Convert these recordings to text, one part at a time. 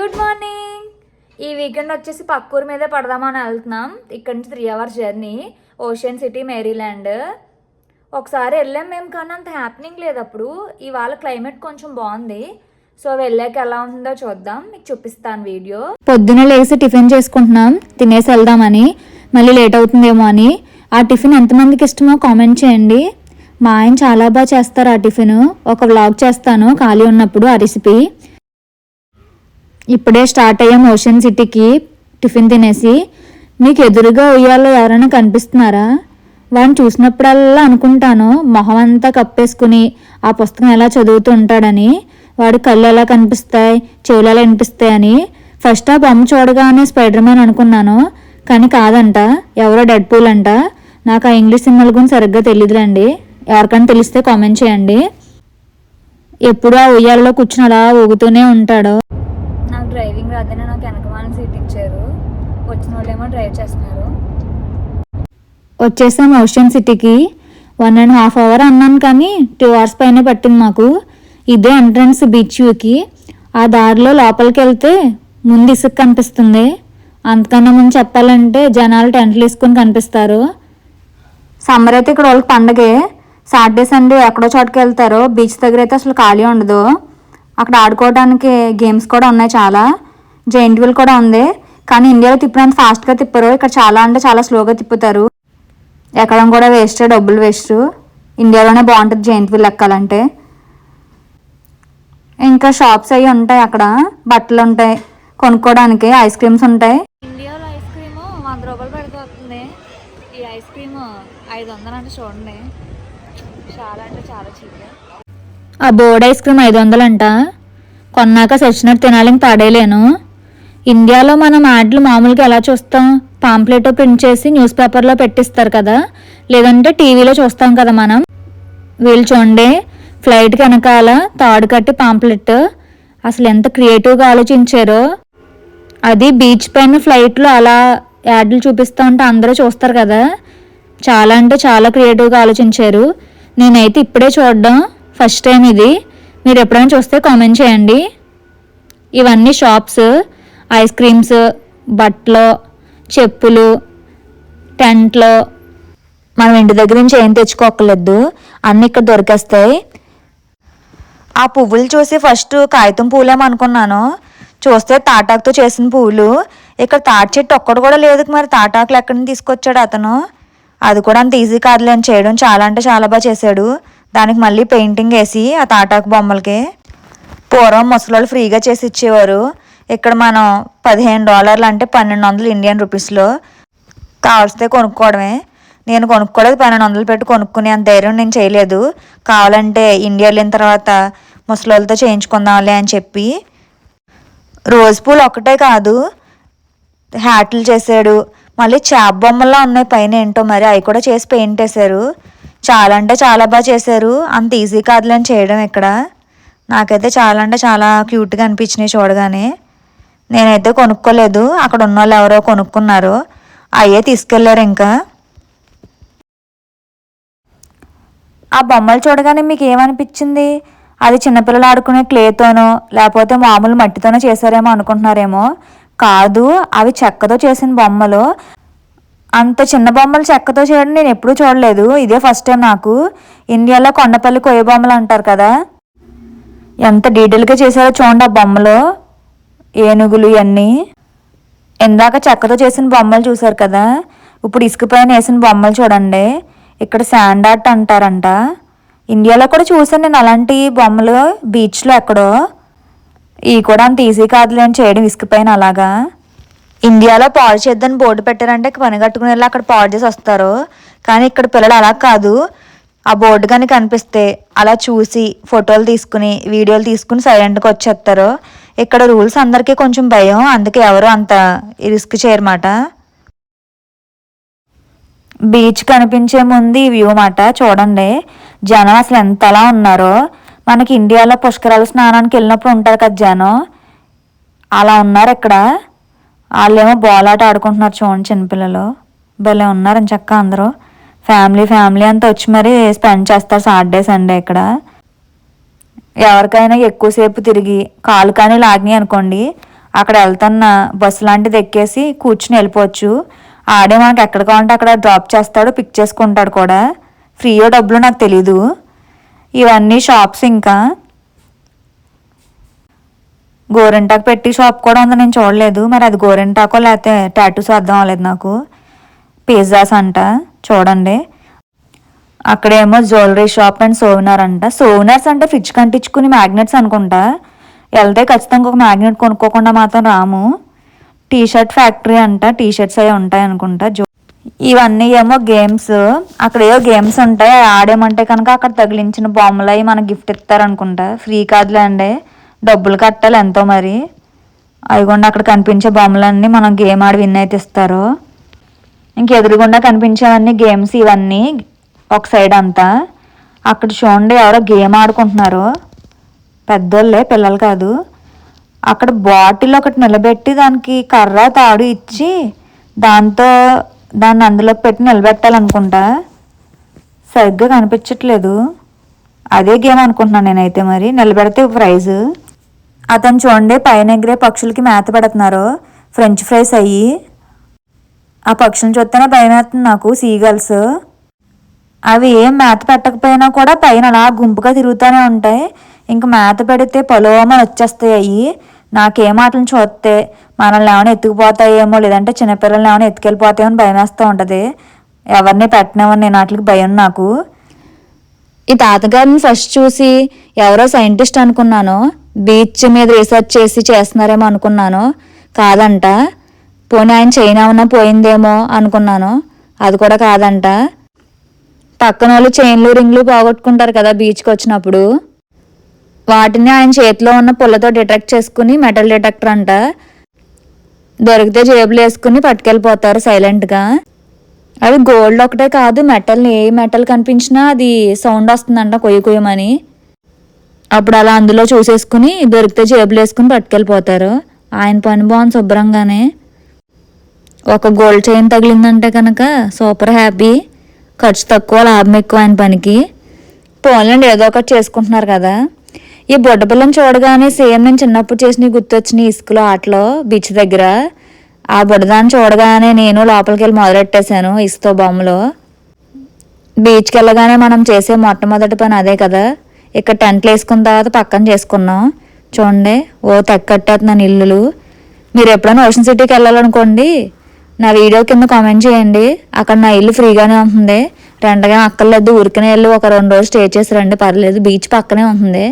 Good morning ఈ weekend వచ్చేసి పక్కూరు మీదే పడదామని వెళ్తున్నాం. ఇక్కడ నుంచి three hours journey Ocean City Maryland ఒకసారి వెళ్ళాం మేము కానీ అంత హ్యాపెనింగ్ లేదు అప్పుడు. ఇవాళ క్లైమేట్ కొంచెం బాగుంది. సో వెళ్ళాక ఎలా ఉంటుందో చూద్దాం. మీకు చూపిస్తాను వీడియో పొద్దున లేచి టిఫిన్ చేసుకుంటున్నాం. తినేసి వెళ్దామని. మళ్ళీ లేట్ అవుతుందేమో అని. ఆ టిఫిన్ ఎంతమందికి ఇష్టమో కామెంట్ చేయండి. మా ఆయన చాలా బాగా చేస్తారు ఆ టిఫిన్. ఒక వ్లాగ్ చేస్తాను ఖాళీ ఉన్నప్పుడు ఆ రెసిపీ ఇప్పుడే స్టార్ట్ అయ్యాం ఓషన్ సిటీకి టిఫిన్ తినేసి మీకు ఎదురుగా ఉయ్యాలో ఎవరైనా కనిపిస్తున్నారా? వాడిని చూసినప్పుడల్లా అనుకుంటాను మొహం అంతా కప్పేసుకుని ఆ పుస్తకం ఎలా చదువుతూ ఉంటాడని వాడి కళ్ళు ఎలా కనిపిస్తాయి చెవులు ఎలా వినిపిస్తాయి అని ఫస్ట్ ఆ బొమ్మ చూడగానే స్పైడర్ మ్యాన్ అనుకున్నాను. కానీ కాదంట ఎవరో డెడ్ పూల్ అంట. నాకు ఆ ఇంగ్లీష్ సినిమాల గురించి సరిగ్గా తెలియదులేండి ఎవరికైనా తెలిస్తే కామెంట్ చేయండి. ఎప్పుడు ఆ ఉయ్యాలలో కూర్చుని అలా ఊగుతూనే ఉంటాడు. డ్రైవింగ్ రాదని నాకు వెనకమాల సీట్ ఇచ్చారు. వచ్చిన వాళ్ళేమో డ్రైవ్ చేస్తున్నారు. వచ్చేసాం ఓషన్ సిటీకి. వన్ అండ్ హాఫ్ అవర్ అన్నాను కానీ టూ అవర్స్ పైన పట్టింది మాకు ఇదే ఎంట్రన్స్ బీచ్ వ్యూకి. ఆ దారిలో లోపలికి వెళ్తే ముందు ఇసుక కనిపిస్తుంది. అంతకన్నా ముందు చెప్పాలంటే జనాలు టెంట్లు వేసుకొని కనిపిస్తారు. సమ్మర్ అయితే ఇక్కడ వాళ్ళకి పండగే. సాటర్డే సండే ఎక్కడో చోటుకి వెళ్తారో బీచ్ దగ్గర అయితే అసలు ఖాళీ ఉండదు. అక్కడ ఆడుకోవడానికి గేమ్స్ కూడా ఉన్నాయి చాలా. జైంట్ వీల్ కూడా ఉంది. కానీ ఇండియాలో తిప్పినంత ఫాస్ట్గా తిప్పరు. ఇక్కడ చాలా అంటే చాలా స్లోగా తిప్పుతారు. ఎక్కడం కూడా వేస్ట్ డబ్బులు వేస్ట్ ఇండియాలోనే బాగుంటుంది జైంట్ వీల్ ఎక్కాలంటే ఇంకా షాప్స్ అవి ఉంటాయి అక్కడ. బట్టలు ఉంటాయి. కొనుక్కోవడానికి ఐస్ క్రీమ్స్ ఉంటాయి. ఇండియాలో ఐస్ క్రీమ్ వంద రూపాయలు పెడుతుంది. ఈ ఐస్ క్రీమ్ ఐదు వందలు అంటే చూడండి. చాలా అంటే చాలా చీప్ ఆ బోర్డ్ ఐస్ క్రీమ్ ఐదు వందలంట కొన్నాక సచ్చినట్టు తినాలని పాడేయలేను ఇండియాలో మనం యాడ్లు మామూలుగా ఎలా చూస్తాం? పాంప్లెట్ ప్రింట్ చేసి న్యూస్ పేపర్లో పెట్టిస్తారు కదా? లేదంటే టీవీలో చూస్తాం కదా మనం? వీళ్ళు చూడండి ఫ్లైట్ వెనకాల తాడు కట్టి పాంప్లెట్. అసలు ఎంత క్రియేటివ్గా ఆలోచించారో. అది బీచ్ పైన ఫ్లైట్లో అలా యాడ్లు చూపిస్తూ ఉంటే అందరూ చూస్తారు కదా? చాలా అంటే చాలా క్రియేటివ్గా ఆలోచించారు. నేనైతే ఇప్పుడే చూడడం ఫస్ట్ టైం ఇది. మీరు ఎప్పుడైనా చూస్తే కామెంట్ చేయండి. ఇవన్నీ షాప్స్ ఐస్ క్రీమ్స్ బట్టలు చెప్పులు టెంట్లు. మనం ఇంటి దగ్గర నుంచి ఏం తెచ్చుకోకలేదు అన్నీ ఇక్కడ దొరికేస్తాయి. ఆ పువ్వులు చూసి ఫస్ట్ కాగితం పూలేమనుకున్నాను. చూస్తే తాటాకుతో చేసిన పువ్వులు ఇక్కడ తాటి చెట్టు ఒక్కడు కూడా లేదు. మరి తాటాకులు ఎక్కడి నుంచి తీసుకొచ్చాడు అతను? అది కూడా అంత ఈజీ కాదులేని చేయడం చాలా అంటే చాలా బాగా చేశాడు. దానికి మళ్ళీ పెయింటింగ్ వేసి ఆ తాటాకు బొమ్మలకి పూర్వం ముసలోళ్ళు ఫ్రీగా చేసి ఇచ్చేవారు. ఇక్కడ మనం పదిహేను డాలర్లు అంటే పన్నెండు వందలు ఇండియన్ రూపీస్లో కావలిస్తే కొనుక్కోవడమే. నేను కొనుక్కోలేదు పన్నెండు వందలు పెట్టి కొనుక్కునే అంత ధైర్యం నేను చేయలేదు. కావాలంటే ఇండియా వెళ్ళిన తర్వాత ముసలోళ్ళతో చేయించుకుందాంలే అని చెప్పి. రోజ్ పూలు ఒక్కటే కాదు హ్యాట్లు చేశాడు. మళ్ళీ చేప బొమ్మల్లో ఉన్నాయి పైన ఏంటో మరి అవి కూడా చేసి పెయింట్ వేశారు. చాలా అంటే చాలా బాగా చేశారు. అంత ఈజీ కాదులే అని చేయడం ఇక్కడ నాకైతే చాలా అంటే చాలా క్యూట్గా అనిపించినాయి చూడగానే. నేనైతే కొనుక్కోలేదు. అక్కడ ఉన్న వాళ్ళు ఎవరో కొనుక్కున్నారు. అయ్యే తీసుకెళ్ళారు ఇంకా. ఆ బొమ్మలు చూడగానే మీకు ఏమనిపించింది? అది చిన్నపిల్లలు ఆడుకునే క్లేతోనో లేకపోతే మామూలు మట్టితోనో చేశారేమో అనుకుంటున్నారేమో. కాదు అవి చెక్కతో చేసిన బొమ్మలు. అంత చిన్న బొమ్మలు చెక్కతో చేయడం నేను ఎప్పుడూ చూడలేదు. ఇదే ఫస్ట్ టైం నాకు. ఇండియాలో కొండపల్లి కొయ్య బొమ్మలు అంటారు కదా. ఎంత డీటెయిల్గా చేశారో చూడండి ఆ బొమ్మలు. ఏనుగులు ఇవన్నీ. ఇందాక చెక్కతో చేసిన బొమ్మలు చూశారు కదా. ఇప్పుడు ఇసుక పైన వేసిన బొమ్మలు చూడండి. ఇక్కడ శాండ్ ఆర్ట్ అంటారంట. ఇండియాలో కూడా చూసాను నేను అలాంటి బొమ్మలు బీచ్లో ఎక్కడో. ఇవి కూడా అంత ఈజీ కాదులే అని చేయడం ఇసుక పైన అలాగా. ఇండియాలో పాడు చేద్దని బోర్డు పెట్టారంటే పని కట్టుకుని వెళ్ళి అక్కడ పాడు చేసి వస్తారు. కానీ ఇక్కడ పిల్లలు అలా కాదు. ఆ బోర్డు కానీ కనిపిస్తే అలా చూసి ఫోటోలు తీసుకుని వీడియోలు తీసుకుని సైలెంట్గా వచ్చేస్తారు. ఇక్కడ రూల్స్ అందరికీ కొంచెం భయం. అందుకే ఎవరు అంత రిస్క్ చేయరమాట. బీచ్ కనిపించే ముందు ఈ వ్యూ మాట చూడండి. జనం అసలు ఎంతలా ఉన్నారో. మనకి ఇండియాలో పుష్కరాల స్నానానికి వెళ్ళినప్పుడు ఉంటారు కదా జనం. అలా ఉన్నారు ఇక్కడ. వాళ్ళేమో బోలాట ఆడుకుంటున్నారు చూడండి చిన్నపిల్లలు. భలే ఉన్నారని చక్క అందరూ. ఫ్యామిలీ ఫ్యామిలీ అంతా వచ్చి మరి స్పెండ్ చేస్తారు సాటర్డే సండే ఇక్కడ. ఎవరికైనా ఎక్కువసేపు తిరిగి కాలు కానీ లాగినాయి అనుకోండి అక్కడ వెళ్తున్న బస్సు లాంటిది ఎక్కేసి కూర్చుని వెళ్ళిపోవచ్చు. ఆడే మనకి ఎక్కడ కావాలంటే అక్కడ డ్రాప్ చేస్తాడు పిక్ చేసుకుంటాడు కూడా. ఫ్రీయో డబ్బులు నాకు తెలీదు. ఇవన్నీ షాప్స్ ఇంకా. గోరింటాకు పెట్టి షాప్ కూడా ఉంది నేను చూడలేదు. మరి అది గోరింటాకో లేకపోతే టాటూస్ అర్థం అవ్వలేదు నాకు. పిజ్జాస్ అంట చూడండి. అక్కడేమో జ్యువెలరీ షాప్ అండ్ సోవినార్ అంట. సోవినార్స్ అంటే ఫ్రిడ్జ్ కంటించుకుని మ్యాగ్నెట్స్ అనుకుంటా. వెళ్తే ఖచ్చితంగా ఒక మ్యాగ్నెట్ కొనుక్కోకుండా మాత్రం రాము. టీ షర్ట్ ఫ్యాక్టరీ అంట టీ షర్ట్స్ అవి ఉంటాయి అనుకుంటా. జో ఇవన్నీ ఏమో గేమ్స్ అక్కడ ఏవో గేమ్స్ ఉంటాయి ఆడేమంటే కనుక అక్కడ తగిలించిన బొమ్మలు అవి మనకు గిఫ్ట్ ఇస్తారనుకుంటా ఫ్రీ కాదులే అండి. డబ్బులు కట్టాలి ఎంతో మరి. అదిగోండి అక్కడ కనిపించే బొమ్మలన్నీ మనం గేమ్ ఆడి విన్ అయితే ఇస్తారు. ఇంక ఎదురుగుండా కనిపించేవన్నీ గేమ్స్ ఇవన్నీ ఒక సైడ్ అంతా. అక్కడ చూడండి ఎవరో గేమ్ ఆడుకుంటున్నారు. పెద్దోళ్ళే పిల్లలు కాదు. అక్కడ బాటిల్ ఒకటి నిలబెట్టి దానికి కర్ర తాడు ఇచ్చి దాంతో దాన్ని అందులోకి పెట్టి నిలబెట్టాలనుకుంటా. సరిగ్గా కనిపించట్లేదు. అదే గేమ్ అనుకుంటున్నాను నేనైతే మరి. నిలబెడితే ప్రైజు. అతను చూడండి పైన ఎగిరే పక్షులకి మేత పెడుతున్నారు. ఫ్రెంచ్ ఫ్రైస్ అయ్యి. ఆ పక్షులను చూస్తేనే భయం వేస్తుంది నాకు సీగల్స్ అవి ఏం మేత పెట్టకపోయినా కూడా పైన అలా గుంపుగా తిరుగుతూనే ఉంటాయి. ఇంక మేత పెడితే పొలోమని వచ్చేస్తాయి అవి నాకేం మాటలను చూస్తే మనల్ని ఏమైనా ఎత్తుకుపోతాయేమో లేదంటే చిన్నపిల్లల్ని ఏమైనా ఎత్తుకెళ్ళిపోతాయేమో అని భయం వేస్తూ ఉంటుంది. ఎవరిని పెట్టినామని నేను వాటికి భయం నాకు. ఈ తాతగారిని ఫస్ట్ చూసి ఎవరో సైంటిస్ట్ అనుకున్నాను. బీచ్ మీద రీసెర్చ్ చేసి చేస్తున్నారేమో అనుకున్నాను. కాదంట. పోనీ ఆయన చైనా ఉన్న పోయిందేమో అనుకున్నాను. అది కూడా కాదంట. పక్కన వాళ్ళు చైన్లు రింగ్లు పోగొట్టుకుంటారు కదా బీచ్కి వచ్చినప్పుడు. వాటిని ఆయన చేతిలో ఉన్న పుల్లతో డిటెక్ట్ చేసుకుని మెటల్ డిటెక్టర్ అంట. దొరికితే జేబులు వేసుకుని పట్టుకెళ్ళిపోతారు సైలెంట్గా. అవి గోల్డ్ ఒకటే కాదు మెటల్ ఏ మెటల్ కనిపించినా అది సౌండ్ వస్తుందంట కొయ్య కొయ్యమని. అప్పుడు అలా అందులో చూసేసుకుని దొరికితే జేబులు వేసుకుని పట్టుకెళ్ళిపోతారు. ఆయన పని బాగుంది శుభ్రంగానే. ఒక గోల్డ్ చైన్ తగిలిందంటే కనుక సూపర్ హ్యాపీ. ఖర్చు తక్కువ లాభం ఎక్కువ ఆయన పనికి. పోలండి ఏదో ఒకటి చేసుకుంటున్నారు కదా. ఈ బుడ్డ పిల్లని చూడగానే సేమ్ నేను చిన్నప్పుడు చేసిన గుర్తొచ్చిన ఇసుకలో ఆటలో బీచ్ దగ్గర. ఆ బుడ్డదాన్ని చూడగానే నేను లోపలికి వెళ్ళి మొదలెట్టేశాను ఇసుతో బొమ్మలో. బీచ్కి వెళ్ళగానే మనం చేసే మొట్టమొదటి పని అదే కదా. ఇక్కడ టెంట్లు వేసుకున్న తర్వాత పక్కన చేసుకున్నాం. చూడండి ఓ తెక్కట్టేస్తున్నాను ఇల్లులు మీరు ఎప్పుడైనా ఓషన్ సిటీకి వెళ్ళాలనుకోండి నా వీడియో కింద కామెంట్ చేయండి. అక్కడ నా ఇల్లు ఫ్రీగానే ఉంటుంది. రెండగా అక్కర్లేదు ఊరికనే వెళ్ళి ఒక రెండు రోజులు స్టే చేసి రండి పర్లేదు బీచ్ పక్కనే ఉంటుంది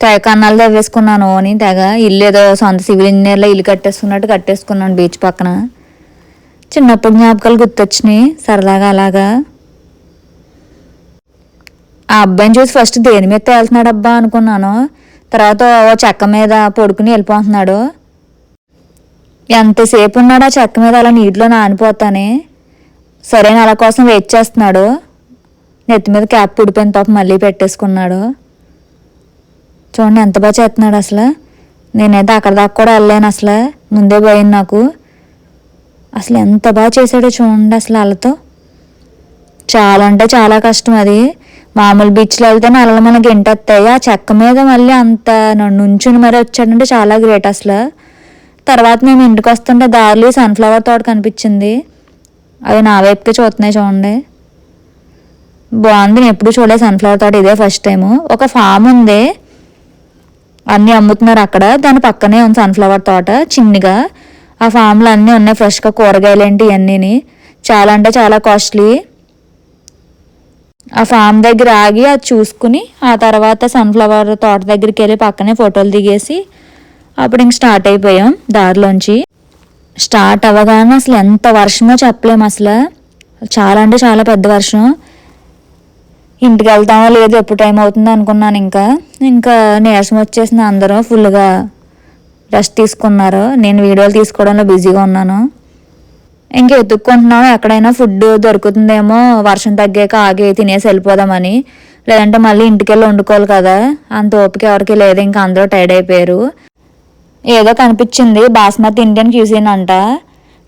తెగ కన్నాలు తవ్వేసుకున్నాను అని తెగ ఇల్లు ఏదో సొంత సివిల్ ఇంజనీర్లో ఇల్లు కట్టేసుకున్నట్టు కట్టేసుకున్నాను బీచ్ పక్కన. చిన్నప్పుడు జ్ఞాపకాలు గుర్తొచ్చినాయి సరదాగా అలాగా. ఆ అబ్బాయిని చూసి ఫస్ట్ దేని మీద తేలుతున్నాడు అబ్బా అనుకున్నాను. తర్వాత ఓ చెక్క మీద పడుకుని వెళ్ళిపోతున్నాడు. ఎంతసేపు ఉన్నాడు ఆ చెక్క మీద? అలా నీటిలో నానిపోతానే. సరే నెల కోసం వెయిట్ చేస్తున్నాడు. నెత్తి మీద క్యాప్ ఉడిపోయిన పాప మళ్ళీ పెట్టేసుకున్నాడు. చూడండి ఎంత బాగా చేస్తున్నాడు అసలు. నేనైతే అక్కడ దాకా కూడా వెళ్ళాను అసలు. ముందే పోయింది నాకు. అసలు ఎంత బాగా చేశాడో చూడండి అసలు వాళ్ళతో. చాలా అంటే చాలా కష్టం అది. మామూలు బీచ్లో వెళ్తే అలలు మనకి ఎంటొస్తాయి ఆ చెక్క మీద మళ్ళీ అంత నుంచుని మరి వచ్చాడంటే చాలా గ్రేట్ అసలు. తర్వాత మేము ఇంటికి వస్తుంటే దారిలో సన్ఫ్లవర్ తోట కనిపించింది. అవి నా వైపుకే చూస్తున్నాయి చూడండి. బాగుంది. నేను ఎప్పుడు చూడలేదు సన్ఫ్లవర్ తోట ఇదే ఫస్ట్ టైము ఒక ఫామ్ ఉంది. అన్నీ అమ్ముతున్నారు అక్కడ. దాని పక్కనే ఉంది సన్ఫ్లవర్ తోట చిన్నగా. ఆ ఫామ్లో అన్నీ ఉన్నాయి. ఫ్రెష్గా కూరగాయలు ఏంటి ఇవన్నీని చాలా అంటే చాలా కాస్ట్లీ ఆ ఫామ్ దగ్గర ఆగి అది చూసుకుని ఆ తర్వాత సన్ఫ్లవర్ తోట దగ్గరికి వెళ్ళి పక్కనే ఫోటోలు దిగేసి అప్పుడు ఇంక స్టార్ట్ అయిపోయాం దారిలోంచి. స్టార్ట్ అవ్వగానే అసలు ఎంత వర్షమో చెప్పలేము అసలు. చాలా అంటే చాలా పెద్ద వర్షం. ఇంటికి వెళ్తామో లేదు ఎప్పుడు టైం అవుతుందో అనుకున్నాను ఇంకా. ఇంకా నీరసం వచ్చేసిన అందరూ ఫుల్గా రెస్ట్ తీసుకున్నారు. నేను వీడియోలు తీసుకోవడంలో బిజీగా ఉన్నాను. ఇంకా ఎత్తుక్కుంటున్నాం ఎక్కడైనా ఫుడ్ దొరుకుతుందేమో వర్షం తగ్గాక ఆగి తినేసి వెళ్ళిపోదామని. లేదంటే మళ్ళీ ఇంటికెళ్ళి వండుకోవాలి కదా. అంత ఓపిక ఎవరికి లేదు ఇంకా అందరూ టైర్డ్ అయిపోయారు. ఏదో కనిపించింది బాస్మతి ఇండియన్ క్యూసిన్ అంట.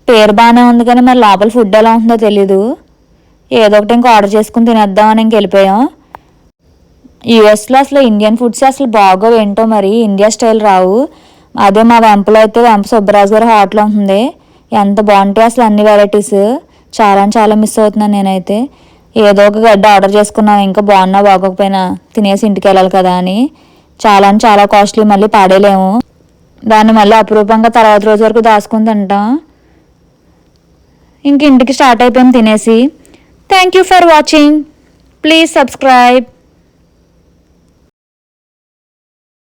పేరు బాగానే ఉంది కానీ మరి లోపల ఫుడ్ ఎలా ఉంటుందో తెలీదు. ఏదో ఒకటి ఇంకా ఆర్డర్ చేసుకుని తినేద్దామని ఇంక వెళ్ళిపోయాం. యూఎస్లో అసలు ఇండియన్ ఫుడ్స్ అసలు బాగో ఏంటో మరి ఇండియా స్టైల్ రావు. అదే మా వెంపలో అయితే వెంప సుబ్బరాజు గారి హోటల్ ఉంటుంది. ఎంత బాగుంటాయి అసలు అన్ని వెరైటీస్ చాలా చాలా మిస్ అవుతున్నాను నేనైతే. ఏదో ఒక గడ్డ ఆర్డర్ చేసుకున్నాం ఇంకా బాగున్నా బాగోకపోయినా తినేసి ఇంటికి వెళ్ళాలి కదా అని. చాలా చాలా కాస్ట్లీ మళ్ళీ పాడేలేము దాన్ని మళ్ళీ అపురూపంగా తర్వాత రోజు వరకు దాచుకుని తింటాం. ఇంక ఇంటికి స్టార్ట్ అయిపోయింది తినేసి. Thank you for watching please subscribe